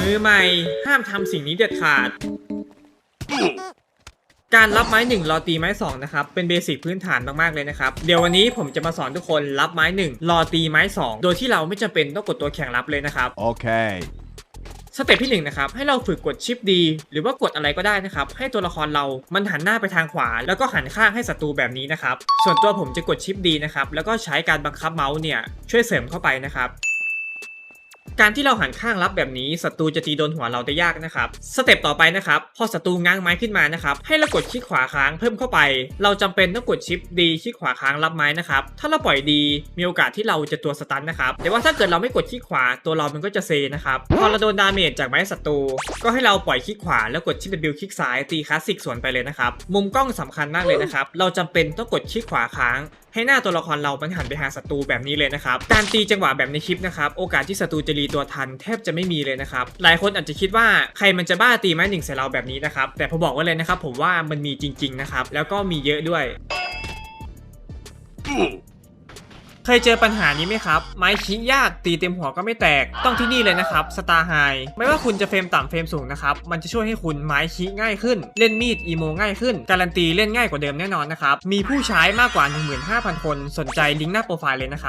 มือใหม่ ห้ามทำสิ่งนี้เด็ดขาด การรับไม้หนึ่งรอตีไม้สองนะครับ เป็นเบสิกพื้นฐานมากๆเลยนะครับ เดี๋ยววันนี้ผมจะมาสอนทุกคนรับไม้หนึ่งรอตีไม้สองโดยที่เราไม่จำเป็นต้องกดตัวแข่งรับเลยนะครับ Okay. สเต็ปที่หนึ่งนะครับให้เราฝึกกดชิปดี หรือว่ากดอะไรก็ได้นะครับ ให้ตัวละครเรามันหันหน้าไปทางขวา แล้วก็หันข้างให้ศัตรูแบบนี้นะครับ ส่วนตัวผมจะกดชิปดีนะครับแล้วก็ใช้การบังคับเมาส์เนี่ยช่วยเสริมเข้าไปนะครับ การที่เราหันข้างรับแบบนี้ศัตรูจะตีโดนหัวเราได้ยากนะครับ สเต็ปต่อไปนะครับพอศัตรูง้างไม้ขึ้นมานะครับให้เรากดคลิกขวาค้างเพิ่มเข้าไป เราจำเป็นต้องกดชิปดีคลิกขวาค้างรับไม้นะครับถ้าเราปล่อยดีมีโอกาสที่เราจะตัวสตันนะครับแต่ว่าถ้าเกิดเราไม่กดคลิกขวาตัวเรามันก็จะเซนะครับพอเราโดนดาเมจจากไม้ศัตรูก็ให้เราปล่อยคลิกขวาแล้วกดชิป W คลิกซ้ายตีคลาสสิกสวนไปเลยนะครับมุมกล้องสำคัญมากเลยนะครับเราจำเป็นต้องกดคลิกขวาค้างให้หน้าตัวละครเรามันหันไปหาศัตรูแบบนี้เลยนะครับการตีจังหวะแบบในคลิปนะครับโอกาสที่ศัตรูจะรีตัวทันแทบจะไม่มีเลยนะครับ หลายคนอาจจะคิดว่าใครมันจะบ้าตีไม้หนึ่งใส่เราแบบนี้นะครับ แต่ผมบอกไว้เลยนะครับผมว่ามันมีจริง ๆ นะครับ แล้วก็มีเยอะด้วยเคยเจอปัญหานี้ไหมครับ ไม้ชี้ยากตีเต็มหัวก็ไม่แตก ต้องที่นี่เลยนะครับสตาร์ไฮไม่ว่าคุณจะเฟรมต่ำเฟรมสูงนะครับ มันจะช่วยให้คุณไม้ชี้ง่ายขึ้น เล่นมีดอีโมง่ายขึ้น การันตีเล่นง่ายกว่าเดิมแน่นอนนะครับ มีผู้ใช้มากกว่า 15,000 คน สนใจลิงก์หน้าโปรไฟล์เลยนะครับ